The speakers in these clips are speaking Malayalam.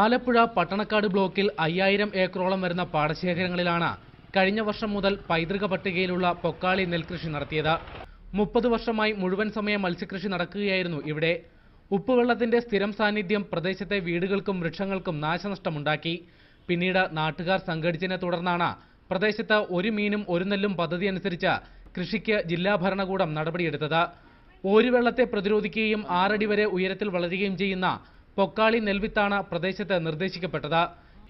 ആലപ്പുഴ പട്ടണക്കാട് ബ്ലോക്കിൽ അയ്യായിരം ഏക്കറോളം വരുന്ന പാടശേഖരങ്ങളിലാണ് കഴിഞ്ഞ വർഷം മുതൽ പൈതൃക പട്ടികയിലുള്ള പൊക്കാളി നെൽകൃഷി നടത്തിയത്. മുപ്പത് വർഷമായി മുഴുവൻ സമയം മത്സ്യകൃഷി നടക്കുകയായിരുന്നു ഇവിടെ. ഉപ്പുവെള്ളത്തിന്റെ സ്ഥിരം സാന്നിധ്യം പ്രദേശത്തെ വീടുകൾക്കും വൃക്ഷങ്ങൾക്കും നാശനഷ്ടമുണ്ടാക്കി. പിന്നീട് നാട്ടുകാർ സംഘടിച്ചതിനെ തുടർന്നാണ് പ്രദേശത്ത് ഒരു മീനും ഒരു നെല്ലും പദ്ധതി അനുസരിച്ച് കൃഷിക്ക് ജില്ലാ ഭരണകൂടം നടപടിയെടുത്തത്. ഓരുവെള്ളത്തെ പ്രതിരോധിക്കുകയും ആറടി വരെ ഉയരത്തിൽ വളരുകയും ചെയ്യുന്ന പൊക്കാളി നെൽവിത്താണ് പ്രദേശത്ത് നിർദ്ദേശിക്കപ്പെട്ടത്.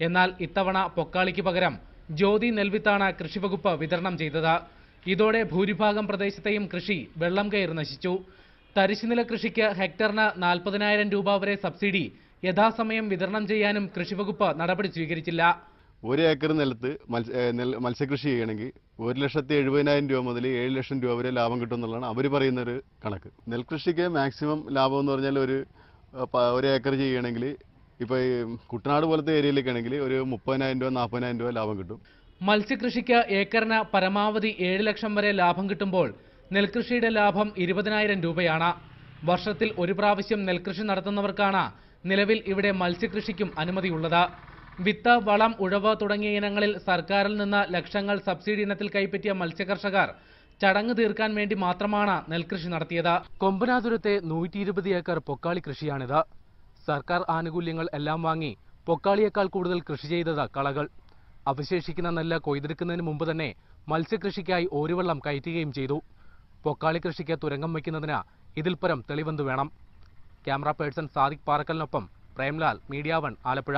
എന്നാൽ ഇത്തവണ പൊക്കാളിക്ക് പകരം ജ്യോതി നെൽവിത്താണ് കൃഷിവകുപ്പ് വിതരണം ചെയ്തത്. ഇതോടെ ഭൂരിഭാഗം പ്രദേശത്തെയും കൃഷി വെള്ളം കയറി നശിച്ചു. തരിശുനില കൃഷിക്ക് ഹെക്ടറിന് നാൽപ്പതിനായിരം രൂപ വരെ സബ്സിഡി യഥാസമയം വിതരണം ചെയ്യാനും കൃഷിവകുപ്പ് നടപടി സ്വീകരിച്ചില്ല. ഒരു ഏക്കർ നിലത്ത് മത്സ്യകൃഷി ചെയ്യണമെങ്കിൽ ഒരു ലക്ഷത്തി എഴുപതിനായിരം രൂപ മുതൽ ഏഴ് ലക്ഷം രൂപ വരെ ലാഭം കിട്ടും എന്നുള്ളതാണ് അവർ പറയുന്ന ഒരു കണക്ക്. നെൽകൃഷിക്ക് മാക്സിമം ലാഭം എന്ന് പറഞ്ഞാൽ ഒരു ഒരു ഏക്കർ ചെയ്യണമെങ്കിൽ ഇപ്പോൾ ഈ കുട്ടനാട് പോലത്തെ ഏരിയയിലേക്ക് ആണെങ്കിൽ ഒരു മുപ്പതിനായിരം രൂപ നാൽപ്പതിനായിരം രൂപ ലാഭം കിട്ടും. മത്സ്യകൃഷിക്ക് ഏക്കറിന് പരമാവധി ഏഴ് ലക്ഷം വരെ ലാഭം കിട്ടുമ്പോൾ നെൽകൃഷിയുടെ ലാഭം ഇരുപതിനായിരം രൂപയാണ്. വർഷത്തിൽ ഒരു പ്രാവശ്യം നെൽകൃഷി നടത്തുന്നവർക്കാണ് നിലവിൽ ഇവിടെ മത്സ്യകൃഷിക്കും അനുമതിയുള്ളത്. വിത്ത് വളം ഉഴവ് തുടങ്ങിയ ഇനങ്ങളിൽ സർക്കാരിൽ നിന്ന് ലക്ഷങ്ങൾ സബ്സിഡി ഇനത്തിൽ കൈപ്പറ്റിയ മത്സ്യകർഷകർ ചടങ്ങ് തീർക്കാൻ വേണ്ടി മാത്രമാണ് നെൽകൃഷി നടത്തിയത്. കൊമ്പനാതുരത്തെ നൂറ്റി ഇരുപത് ഏക്കർ പൊക്കാളി കൃഷിയാണിത്. സർക്കാർ ആനുകൂല്യങ്ങൾ എല്ലാം വാങ്ങി പൊക്കാളിയേക്കാൾ കൂടുതൽ കൃഷി ചെയ്തത് കളകൾ. അവശേഷിക്കുന്ന നെല്ല് കൊയ്തെടുക്കുന്നതിന് മുമ്പ് തന്നെ മത്സ്യകൃഷിക്കായി ഓരുവെള്ളം കയറ്റുകയും ചെയ്തു. പൊക്കാളി കൃഷിക്ക് തുരങ്കം വയ്ക്കുന്നതിന് ഇതിൽ പരം തെളിവെന്തു വേണം. ക്യാമറ പേഴ്സൺ സാദിഖ് പാറക്കലിനൊപ്പം പ്രേംലാൽ മീഡിയ വൺ ആലപ്പുഴ.